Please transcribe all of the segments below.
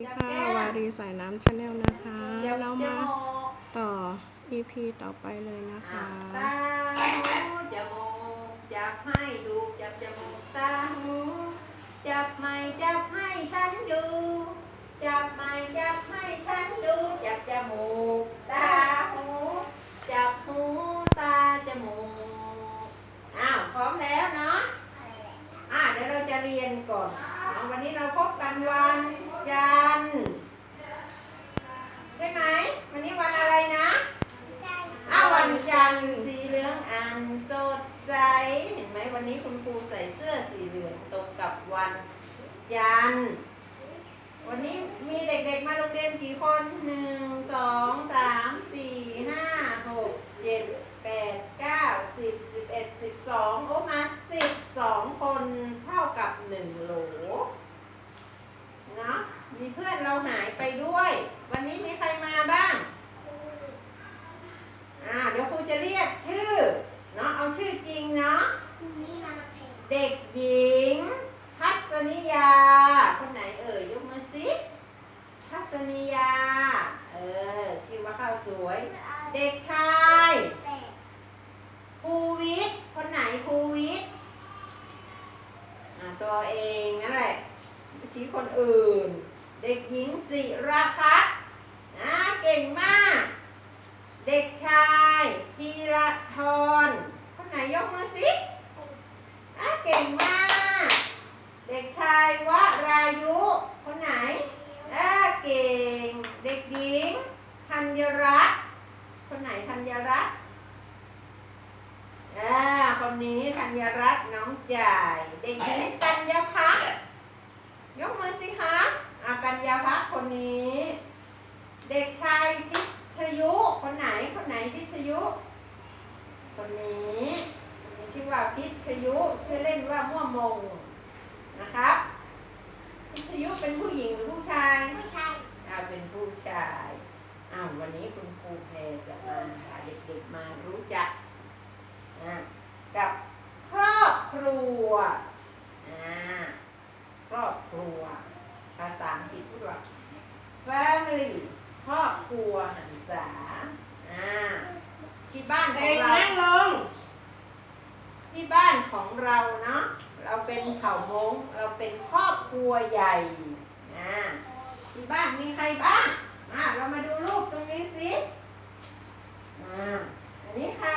สวัสดีค่ะวารีสายน้ำชาแนลนะคะเดี๋ยวเราจะมาโมกต่อ EP ต่อไปเลยนะคะตาหูจมูกจับให้ดูจับจมูกตาหูจับไม่จับให้ฉันดู จับไม่จับให้ฉันดู จับจมูกตา จันทร์วันนี้มีเด็กๆมาโรงเรียนกี่คนหนึ่งสองสามสี่ห้าหกเจ็ดแปดเก้าสิบสิบเอ็ดสิบสองโอ้มาสิบสองคนเท่ากับหนึ่งโหลเนาะมีเพื่อนเราหายไปด้วย วันนี้มีใครมาบ้าง อ่าเดี๋ยวครูจะเรียกชื่อเนาะเอาชื่อจริงเนาะเด็กหญิง พัศนิยา คนไหนเอ่ยยกมือสิพัศนิยา เออชื่อว่าข้าวสวย เด็กชายภูวิทย์คนไหนภูวิทย์อ่าตัวเองนั่นแหละไม่ชี้คน อื่น เด็กหญิงสิรพัฒน์นะเก่งมาก เด็กชายธีรทรคนไหนยกมือสิอะเก่งมาก เด็กชายวรายุ คนไหนอะเก่ง เด็กหญิงธัญรัตน์คนไหนธัญรัตน์อ่าคนนี้ธัญรัตน์น้องจ่าย เด็กหญิงกัญญาพักยกมือสิคะอะกัญญาพักคนนี้ เด็กชายพิชยุ คนไหน คนไหนพิช ยุคนนี้คนนี้ชื่อว่าพิชยุชื่อเล่นว่าม่วมงนะครับพิชยุเป็นผู้หญิงหรือผู้ชายอ่าเป็นผู้ชายอ้าววันนี้คุณครูแพรจะมาพาเด็กๆมารู้จักนะกับครอบครัวอ่าครอบครัว ภาษาอังกฤษพูดว่า family ครอบครัวหันษาอ่า ที่บ้านของเรางลง ที่บ้านของเราเนาะเราเป็นเผ่ามงเราเป็นครอบครัวใหญ่อ่าที่บ้านมีใครบ้างอ่าเรามาดูรูปตรงนี้สิอ่าอันนี้ใคร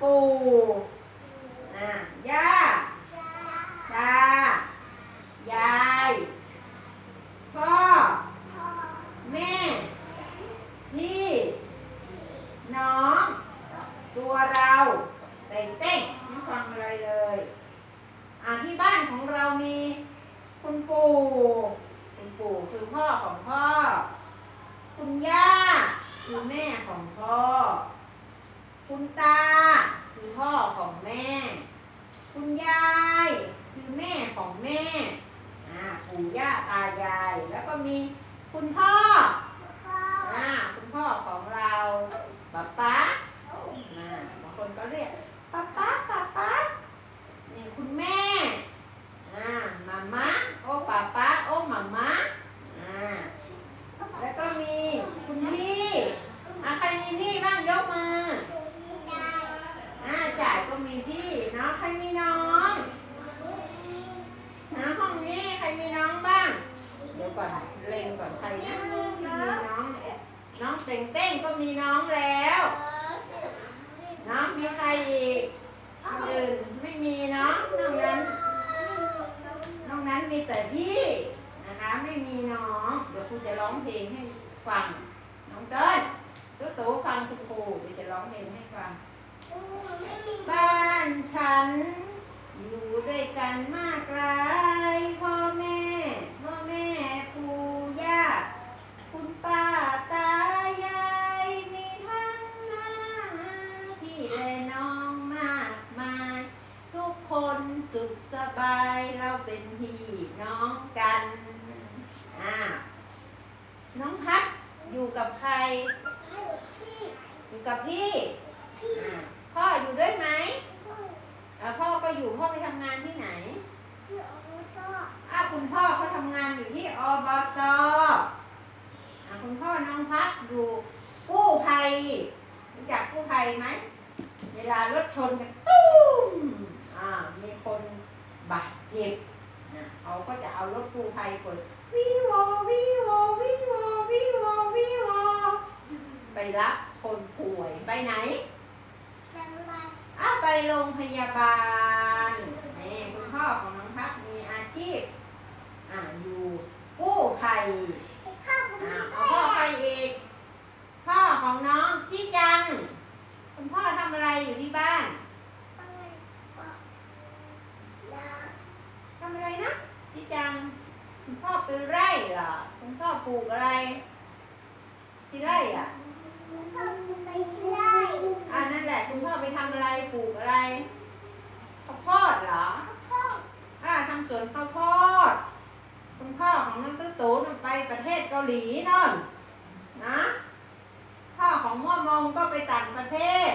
ปู่อ่าย่าตายาย พ่อ แม่ พี่ น้อง ตัวเราแต่งเต้งไม่ฟังอะไรเลย อ่าที่บ้านของเรามีคุณปู่ คุณปู่คือพ่อของพ่อ คุณย่าคือแม่ของพ่อ คุณตา คือพ่อของแม่ คุณยาย คือแม่ของ แม่ อ่า ปู่ย่าตายาย แล้วก็มีคุณพ่อ อ่าคุณพ่อของเราป๊าป๊าอ่าบางคนก็เรียกป๊าป๊าป๊าป๊านี่คุณแม่อ่ามาม่าโอ้ป๊าป๊าโอ้มาม่าอ่าแล้วก็มีคุณพี่อ่าใครมีพี่บ้างยกมืออ่าจ่ายก็มีพี่เนาะใครมีน้องนะห้องนี้ใครมีน้องบ้าง เดี๋ยวก่อนเล็งก่อนใครนะที่มีน้องเอ๊ะน้องเต่งเต้งก็มีน้องแล้ว น้องมีใครอีกคนอื่นไม่มีเนาะนอกนั้นนอกนั้นมีแต่พี่นะคะ ไม่มีน้อง เดี๋ยวครูจะร้องเพลงให้ฟัง น้องเต้นตุ๊ตู่ฟังคุณครูเดี๋ยวจะร้องเพลงให้ฟัง บ้านฉัน อยู่ด้วยกันมากหลายพ่อแม่ พ่อแม่ปู่ย่า คุณป้าตายายมีทั้งหน้าพี่และน้องมากมาย ทุกคนสุขสบายเราเป็นพี่น้องกันอ่าน้องพัดอยู่กับใคร อยู่กับ พี่ พ่ออยู่ด้วยไหมพ่อก็อยู่พ่อไปทำงานที่ไหนอ้าคุณพ่อเขาทำอยู่ที่อบตคุณพ่อน้องพักอยู่กู้ภัยรู้จักกู้ภัยไหมเวลารถชนกันตุ้มอ่ามีคนบาดเจ็บนะเขาก็จะเอารถกู้ภัยกดวิววิววิววิววิว ไปรับคนป่วยไปไหนอ้าวไปโรงพยาบาลนี่คุณพ่อของน้องพักมีอาชีพ อ่าอยู่กู้ภัยอ่าเอาพ่อไปอีกพ่อของน้องจี้จังคุณพ่อทำอะไรอยู่ที่บ้านทำอะไรนะจี้จังคุณพ่อไปไร่เหรอคุณพ่อปลูกอะไรที่ไร่อะ อ่านั่นแหละ คุณพ่อไปทำ อะไรปลูกอะไรข้าวโพดเหรออ่าทำสวนข้าวโพดคุณพ่อของน้องตุ๊ตู่นไปประเทศเกาหลีนนนะพ่อของม่วมงก็ไปต่างประเทศ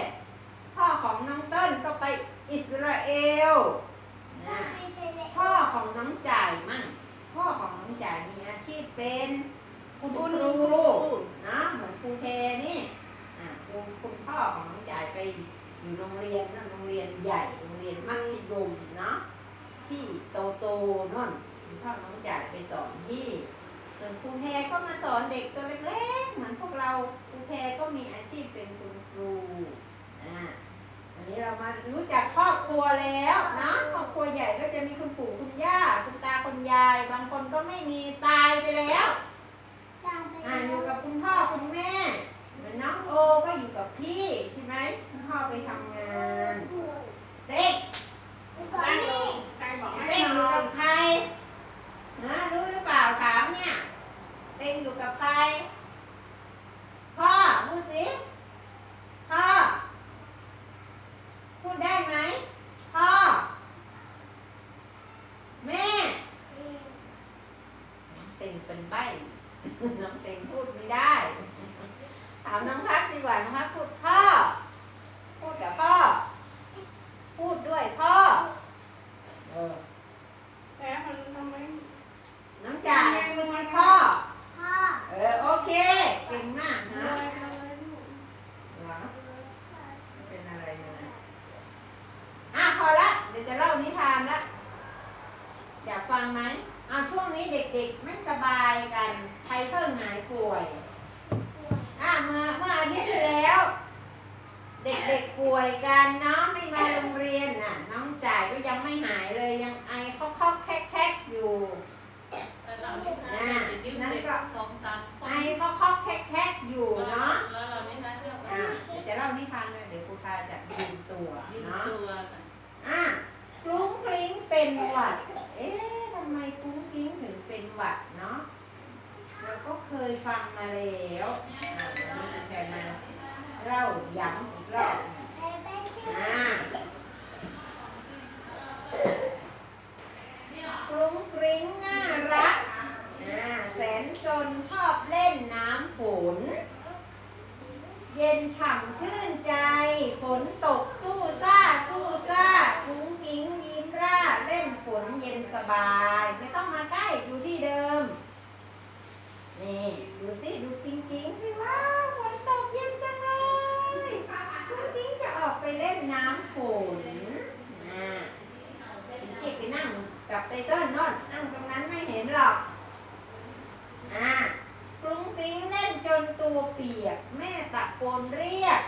พ่อของน้องเติ้ลก็ไปอิสราเอลนะพ่อของน้องจ่ายมั่งพ่อของน้องจ่ายมีอาชีพเป็นคุณครูนะเหมือนครูเพนี่อ่าคุณคุณพ่อของน้องจ่ายไป อยู่โรงเรียนนั่นโรงเรียนใหญ่โรงเรียนมัธยมเนาะที่โตโตๆนั่นคุณพ่อน้องจ่ายไปสอนที่ส่วนครูแพรก็มาสอนเด็กตัวเล็กๆเหมือนพวกเราครูแพรก็มีอาชีพเป็นคุณครูอ่าวันนี้เรามารู้จักครอบครัวแล้วเนาะครอบครัวใหญ่ก็จะมีคุณปู่คุณย่าคุณตาคุณยาย บางคนก็ไม่มีตายไปแล้วอ่าอยู่กับคุณพ่อคุณแม่เหมือนน้องโอก็อยู่กับพี่ใช่ไหมคุณ พ่อไปทำงาน เด็กใครบอกให้เต้นนอยู่กับใครนะรู้หรือเปล่าถามเนี่ยเต้นอยู่กับใคร พ่อพูดสิพ่อพูดได้ไหมพ่อแม่เต็งเป็นใบ น้องเต็งพูดไม่ได้ ถามน้องพักดีกว่าน้องพักพูดพ่อ พูดกับพ่อ พูดด้วยพ่อ เออ แต่มันทำไม น้องจ่ายพูดสิพ่อ เออโอเค เก่งมาก ล นะ อยกันเลยลูก เหรอเป็นอะไรนะอะพอละเดี๋ยวจะเล่านิทานละ อนไหมเอาช่วงนี้เด็กๆไม่สบายกันใครเพิ่งหายป่วยอะเมื่อเมื่ออาทิตย์ที่แล้ว เด็กๆป่วยกันเนาะไม่มาโรงเรียนน่ะ น้องจ่ายก็ยังไม่หายเลยยังไอคอกๆแคกๆอยู่ แต่เรานี่นะเด็กยืมเด็กสองสามค ไอน คอกๆแคกๆอยู่เนาะ แล้วเรานี่นะเรื่อง อะเดี๋ยวจะเล่านิทานนะเดี๋ยวครูพาจะยืมตัว ยืม เนาะ ตัวกัน อะกรุ้งกริ้งเป็นหวัด เอ๊ะทำไมกรุ้งกริ้งถึงเป็นหวัดเนาะเราก็เคยฟังมาแล้วอะเดี๋ยวนี้จะแค่มา เล่าย้ำอีกรอบอะกรุ้งกริ้งน่ารักอ่าแสนสนชอบเล่นน้ำฝน เย็นฉ่ำชื่นใจ ฝนตกสู้ซ่าสู้ซ่ากุ้งกิ้งยิ้มร่า เล่นฝนเย็นสบาย ไม่ต้องมาใกล้อยู่ที่เดิม นี่ ดูสิ ดูกิ้งกิ้งสิว้า น้ำฝนอ่าจิบไปนั่งกับไตเติ้ลนอนนั่งตรงนั้นไม่เห็นหรอกอะกรุ้งกริ้งเล่นจนตัวเปียก แม่ตะโกนเรียก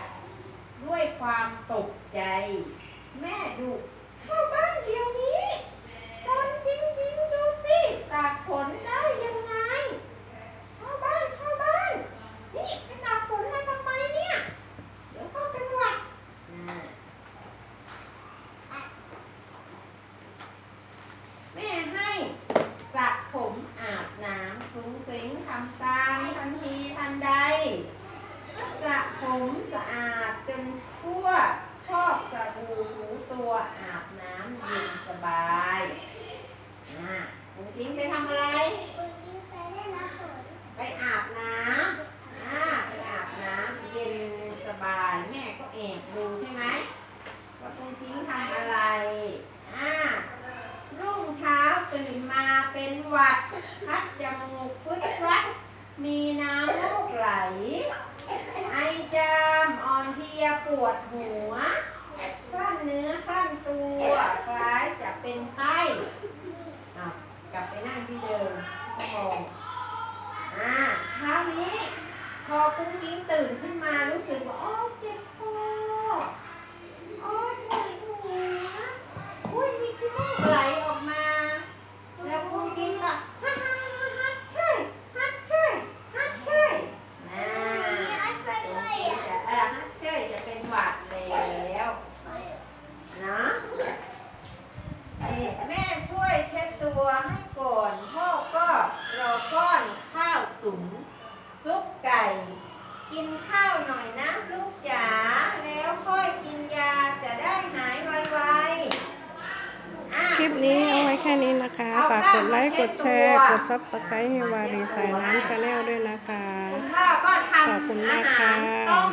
ด้วยความตกใจ แม่ดุเข้าบ้า นิ้งไปทำอะไร ไปอาบน้ำไปอาบน้ำเย็นสบายแม่ก็แอบดูใช่ไหมว่าคุณทิ้งทำอะไรอ่ารุ่งเช้าตื่นมาเป็นหวัดคัดจมูกฟึดฟัดมีน้ำมูกไหล ไอจามอ่อนเพียปวดหัว นั่งที่เดิมชั่วโมงอ่าเช้านี้ พอกุ้งกิ้งตื่นขึ้นมารู้สึกว่าอ๋อเจ็บคอโอ้ยปวดหัวอุ้ยมีขี้มูกไหลออกมา แล้วกุ้งกิ้งก็ฮ่าฮ่าฮ่าฮ่าใช่ฮัทใช่ฮัทใช่น่ากุ้งกิ้งจะเออฮัทใช่จะเป็นหวัดแล้วนะนี่แม่ช่วยเช็ดตัวให้ก่อนพ่อก็รอก้อนข้าวตุ๋น ซุปไก่ กินข้าวหน่อยนะลูกจ๋าแล้วค่อยกินยาจะได้หายไวๆอะคลิปนี้เอาไว้แค่นี้นะคะ ฝากกดไลค์กดแชร์ กดซับสไครต์ให้วารีสายน้ำชาแนลด้วยนะคะ คุณพ่อก็ทขอบคุณำอามากหาค่ะรต้ม